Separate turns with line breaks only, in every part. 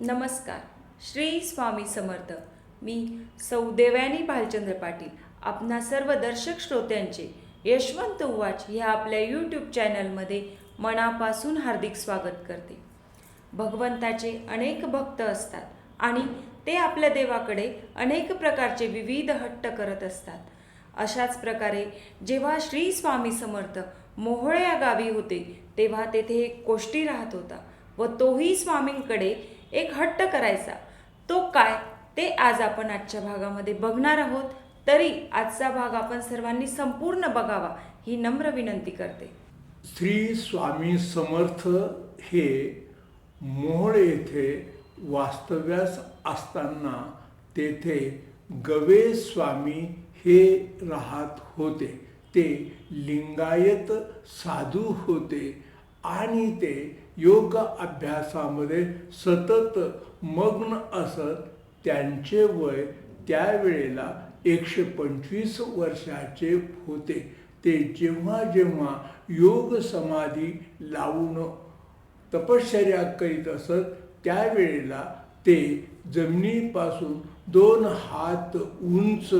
नमस्कार. श्री स्वामी समर्थ. मी सौदेवानी भालचंद्र पाटील आपणा सर्व दर्शक श्रोत्यांचे यशवंत उवाच ह्या आपल्या यूट्यूब चॅनलमध्ये मनापासून हार्दिक स्वागत करते. भगवंताचे अनेक भक्त असतात आणि ते आपल्या देवाकडे अनेक प्रकारचे विविध हट्ट करत असतात. अशाच प्रकारे जेव्हा श्री स्वामी समर्थ मोहळ्या या गावी होते तेव्हा तेथे एक कोष्टी राहत होता व तोही स्वामींकडे एक हट्ट करायचा. तो काय? ते आज आपण आजच्या भागामध्ये बघणार आहोत. तरी आजचा भाग आपण सर्वांनी संपूर्ण बघावा ही नम्र विनंती करते.
श्री स्वामी समर्थ हे मोहळ येथे वास्तव्यास असताना तेथे गवे स्वामी हे राहत होते. ते लिंगायत साधू होते. आणि ते योग अभ्यासामध्ये सतत मग्न असत त्यांचे वय त्यावेळेला एकशे पंचवीस वर्षाचे होते. ते जेव्हा जेव्हा योग समाधी लावून तपश्चर्या करीत असत त्यावेळेला ते जमिनीपासून दोन हात उंच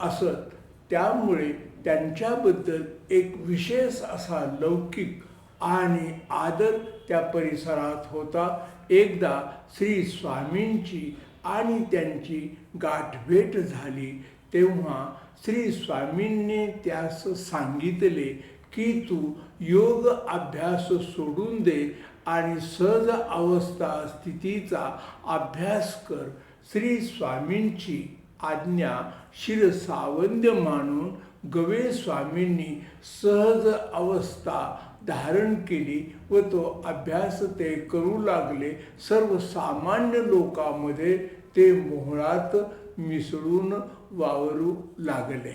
असत. त्यामुळे त्यांच्याबद्दल एक विशेष असा लौकिक आणि आदर त्या परिसरात होता. एकदा श्री स्वामींची आणि त्यांची गाठभेट झाली. तेव्हा श्री स्वामींनी त्यास सांगितले की तू योग अभ्यास सोडून दे आणि सहज अवस्था स्थितीचा अभ्यास कर. श्री स्वामींची आज्ञा शिरसावंद्य मानून गवे स्वामींनी सहज अवस्था धारण केली व तो अभ्यास ते करू लागले. सर्वसामान्य लोकांमध्ये ते मोहळात मिसळून वावरू लागले.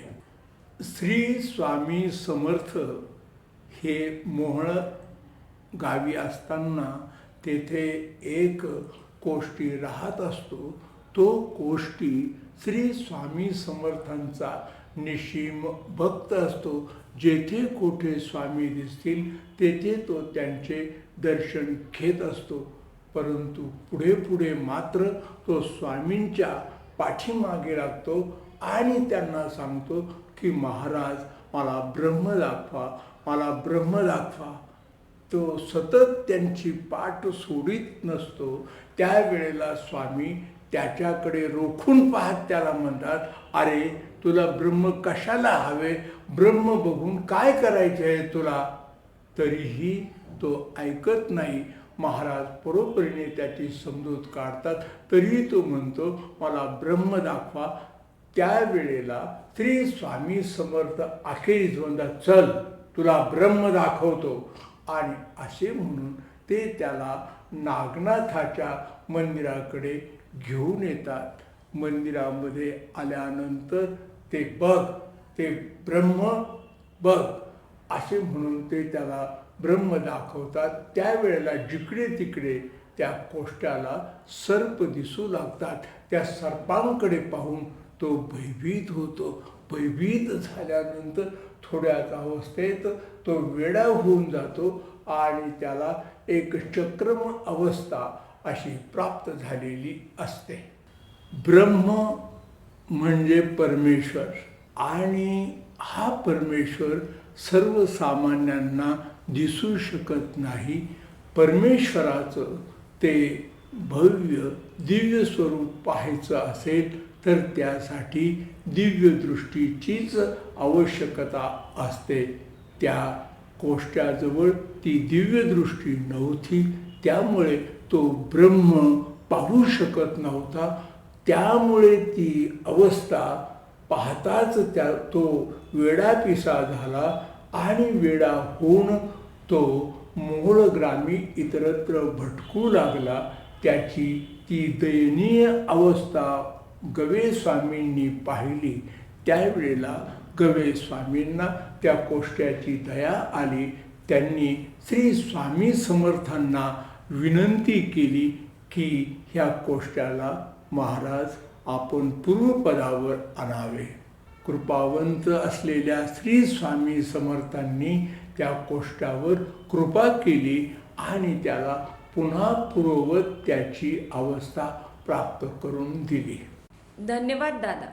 श्री स्वामी समर्थ हे मोहळ गावी असताना तेथे एक कोष्टी राहत असतो. तो कोष्टी श्री स्वामी समर्थांचा निशिम भक्त असतो. जेथे कोठे स्वामी दिसतील तेथे तो त्यांचे दर्शन घेत असतो. परंतु पुढे पुढे मात्र तो स्वामींच्या पाठीमागे लागतो आणि त्यांना सांगतो की महाराज मला ब्रह्म दाखवा मला ब्रह्म दाखवा. तो सतत त्यांची पाठ सोडित नसतो. त्यावेळेला स्वामी त्याच्याकडे रोखून पाहत त्याला म्हणतात अरे तुला ब्रह्म कशाला हवे? ब्रह्म बघून काय करायचे आहे तुला? तरीही तो ऐकत नाही. महाराज परोपरीने त्याची समजूत काढतात. तरीही तो म्हणतो मला ब्रह्म दाखवा. त्यावेळेला श्री स्वामी समर्थ अखेरीस म्हणतात चल तुला ब्रह्म दाखवतो. आणि असे म्हणून ते त्याला नागनाथाच्या मंदिराकडे घेऊन येतात. मंदिरामध्ये आल्यानंतर ते बघ ते ब्रह्म बघ. असे म्हणून ते त्याला ब्रह्म दाखवतात. त्यावेळेला जिकडे तिकडे त्या कोष्टाला सर्प दिसू लागतात. त्या सर्पांकडे पाहून तो भयभीत होतो. भयभीत झाल्यानंतर थोड्याच अवस्थेत तो वेडा होऊन जातो आणि त्याला एक चक्रम अवस्था अशी प्राप्त झालेली असते. ब्रह्म म्हणजे परमेश्वर आणि हा परमेश्वर सर्वसामान्यांना दिसू शकत नाही. परमेश्वराचं ते भव्य दिव्य स्वरूप पाहायचं असेल तर त्यासाठी दिव्य दृष्टीचीच आवश्यकता असते. त्या कोष्ट्याजवळ ती दिव्य दृष्टी नव्हती त्यामुळे तो ब्रह्म पाहू शकत नव्हता. त्यामुळे ती अवस्था पाहताच त्या तो वेडापिसा झाला आणि वेडा होऊन तो मोहळग्रामी इतरत्र भटकू लागला. त्याची ती दयनीय अवस्था गवे स्वामींनी पाहिली. त्यावेळेला गवे स्वामींना त्या कोष्ट्याची दया आली. त्यांनी श्री स्वामी समर्थांना विनंती केली की ह्या कोष्टाला महाराज आपण पूर्वपदावर आणावे. कृपावंत असलेल्या श्री स्वामी समर्थांनी त्या कोष्टावर कृपा केली आणि त्याला पुन्हा पूर्ववत त्याची अवस्था प्राप्त करून दिली.
धन्यवाद दादा.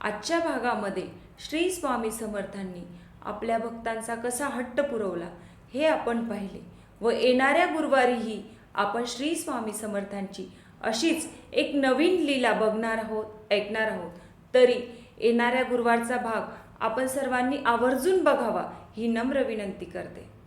आजच्या भागामध्ये श्री स्वामी समर्थांनी आपल्या भक्तांचा कसा हट्ट पुरवला हे आपण पाहिले. व येणाऱ्या गुरुवारीही आपण श्री स्वामी समर्थांची अशीच एक नवीन लीला बघणार आहोत ऐकणार आहोत. तरी येणाऱ्या गुरुवारचा भाग आपण सर्वांनी आवर्जून बघावा ही नम्र विनंती करते.